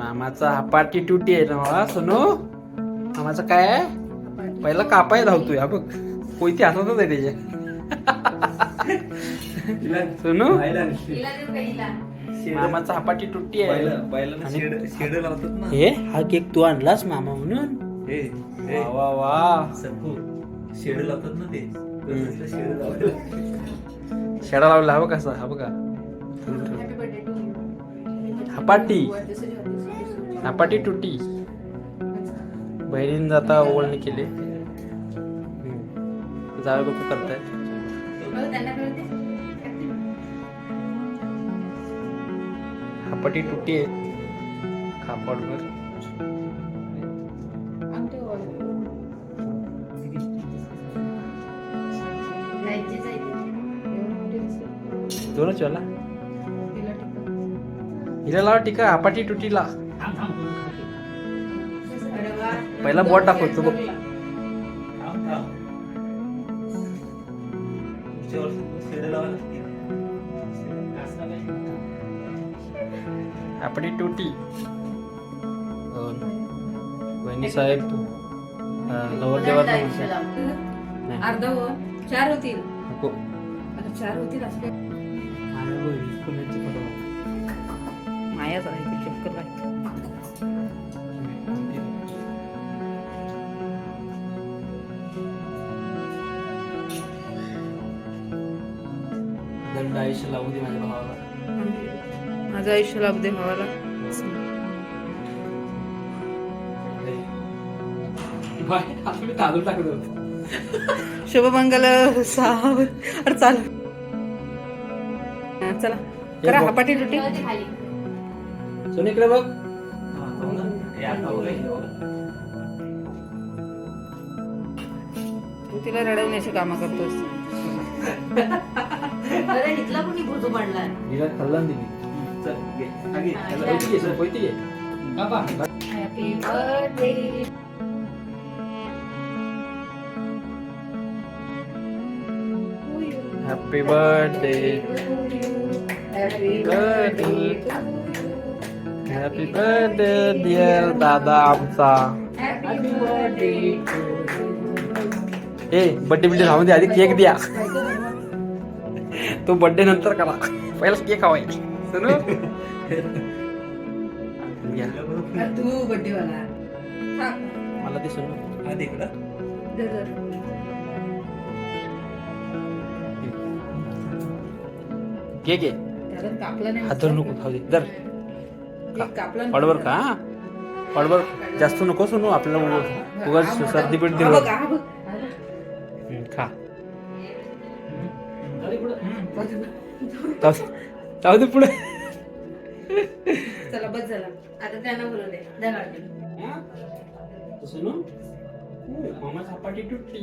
मामाचा हा पाठी टुटी आहे ना मला सोनू? मामाचा काय आहे? पहिला कापाय धावतोय हा बघ. कोयती हातातच आहे त्याच्या सोनू? मामाचा हापाटी तुट्टी आहे. आणि- शेड लावतात ना. हे हा केक तू आणलास मामा म्हणून? वा वा शेड लावतात ना ते. शेड लावला हा बघ कसा हा बघा. हापाटी हापाटी तुटी बहिणीने जाता ओळणी केली. जावे बापू करताय. हापाटी तुटी आहे. खापाडवर दोनच वाला हिला लावा टीका हापाटी तुटीला पहिला बोट दाखवतो बघ. हापाटी तुटी वहिनी साहेब. नवर देवात नाही. अर्धा हो चार होतील. नको. आता चार होतील असं मायाच आहे ते चक्कर दंड आयुष्य लावू दे माझ्या भावाला. माझं आयुष्य लाभ दे भावाला. तांदूळ टाकत होतो. शुभमंगल साव अरे चाल. चला करा. हापाटी रुटी. सोनू इकडे बघ. तू तिला रडवण्याची कामं करतोस. अरे इथला कुणी भुजू पडला हिला खाल्ला दिली. चल, घे. हा, घे. घे. Happy birthday happy birthday happy birthday happy birthday dear dada आमचा हॅपी बर्थडे ए बर्थडे बिड्डे राहून दे आधी केक द्या. तो बर्थडे नंतर करा. पहिला केक हवाय. तू बड्डे वाला. मला ते सुनू. केक आहे. त्याला कापला नाही. हात धरू नको खाऊ दे. नाही. पडवर का? पडवर जास्त नको सुनू आपल्याला सर्दी पेट दिलं खा. दे पुढे. चला बस झाला. आता त्यांना बोलू दे. झाला सुनू मामा चपाटी तुटली.